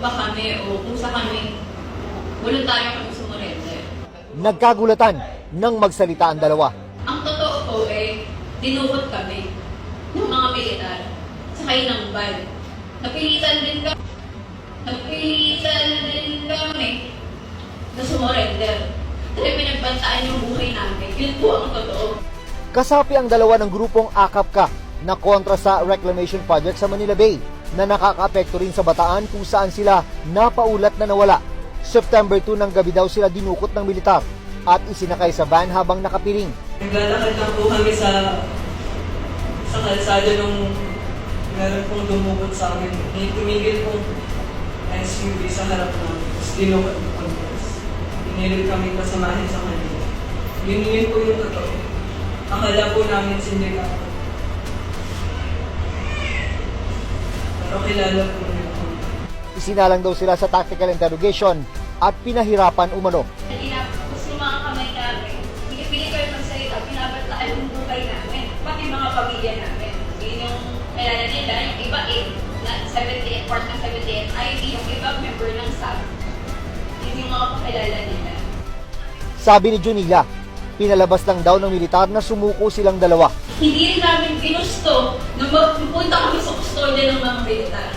ba kami o kung sa kami voluntaryo kami sumurrender. Nagkagulatan nang magsalita ang dalawa. Ang totoo po eh, dinukot kami ng mga militar sakay ng van. Napilitan din kami. Napilitan din kami na sumurrender. Dahil pinagbantaan yung buhay namin. Yun po ang totoo. Kasapi ang dalawa ng grupong akap ka na kontra sa reclamation project sa Manila Bay na nakakaapekto rin sa bataan kung saan sila napaulat na nawala. September 2 ng gabi daw sila dinukot ng militar at isinakay sa van habang nakapiring. Naglalakad lang po kami sa sa kalsada nung meron pong dumukot sa amin. May tumigil pong SUV sa harap namin. Tapos dinukot po kami. Pinilit kami pasamahin sa kanila. Yun yun po yung totoo. Akala po namin sindikato. Kilala po. Isinalang daw sila sa tactical interrogation at pinahirapan umano. Tinapos yung mga kamay namin. Pinipili kayo magsalita, pinabataan yung buhay namin. Pati mga pamilya namin. Yun yung kailangan nila. Yung iba eh, na 78, part ng 78, ay yung iba member ng SAB. Yun yung mga pakilala nila. Sabi ni Junila, pinalabas lang daw ng militar na sumuko silang dalawa. Hindi rin namin ginusto na magpunta kami sa kustodya ng mga militar.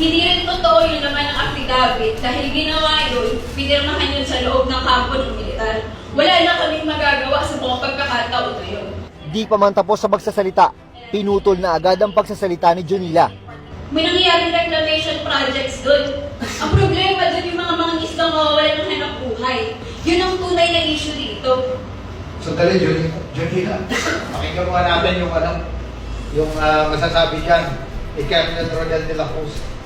Hindi rin totoo yun naman ang affidavit dahil ginawa yun, pinirmahan yun sa loob ng kampo ng militar. Wala na kaming magagawa sa mga pagkakataon na yun. Di pa man tapos sa magsasalita, pinutol na agad ang pagsasalita ni Junila. May nangyayaring reclamation projects doon. Ang problema doon yung mga mga islang mawawala ng hanap buhay. Yun ang tunay na issue dito. Sandali, Jun, Junina. Pakinggan mo nga natin yung ano, yung ah, masasabi dyan. ni Colonel Rodel de la Cruz.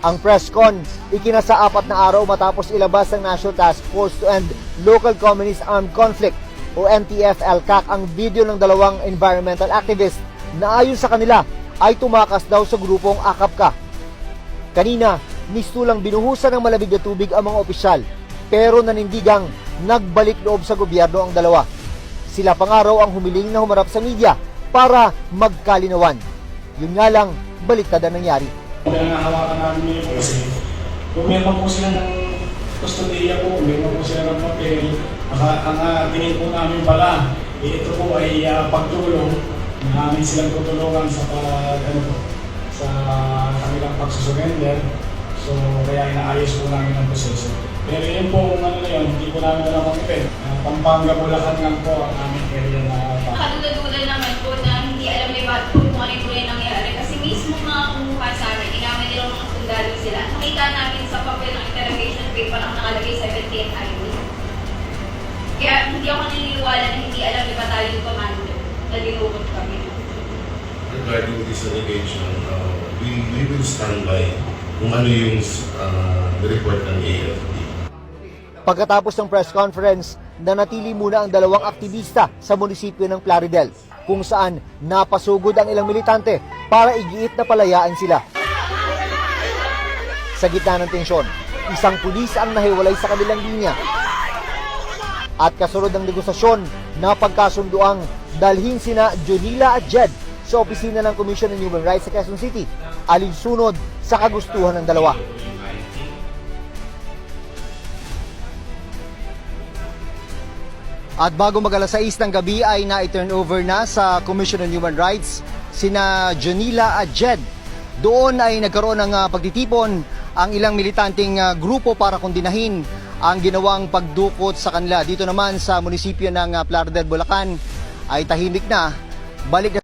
Ang press con, ikinasa apat na araw matapos ilabas ng National Task Force to End Local Communist Armed Conflict o NTF-LCAC ang video ng dalawang environmental activists na ayon sa kanila ay tumakas daw sa grupong AKAPKA. Kanina, mistulang binuhusan ng malabig na tubig ang mga opisyal pero nanindigang nagbalik loob sa gobyerno ang dalawa. Sila pangaraw ang humiling na humarap sa media para magkalinawan. Yun nga lang, baliktad ang nangyari. Pinangahawakan namin ngayon po kasi kung meron po sila ng kustodiya po, meron po sila ng papel, ang, ang ah, tingin po namin pala, eh, ito po ay ah, pagtulong na namin silang tutulungan sa pag, ano po, sa kanilang pagsusurrender. So, kaya inaayos po namin ang proseso. Pero yun po, ano na yun, hindi po namin alam ang event. Uh, Pampanga, Bulacan lang po ang aming area na regarding this allegation, uh, we, we will stand by kung ano yung uh, report ng AFP. Pagkatapos ng press conference, nanatili muna ang dalawang aktivista sa munisipyo ng Plaridel kung saan napasugod ang ilang militante para igiit na palayaan sila. Sa gitna ng tensyon, isang pulis ang nahiwalay sa kanilang linya. At kasunod ng negosasyon, napagkasunduang dalhin sina Jonila at Jed sa opisina ng Commission on Human Rights sa Quezon City, alinsunod sa kagustuhan ng dalawa. At bago mag alas 6 ng gabi ay na-turn over na sa Commission on Human Rights sina Janila at Jed. Doon ay nagkaroon ng ah, pagtitipon ang ilang militanteng ah, grupo para kundinahin ang ginawang pagdukot sa kanila. Dito naman sa munisipyo ng uh, Plaridel, Bulacan ay tahimik na. Balik na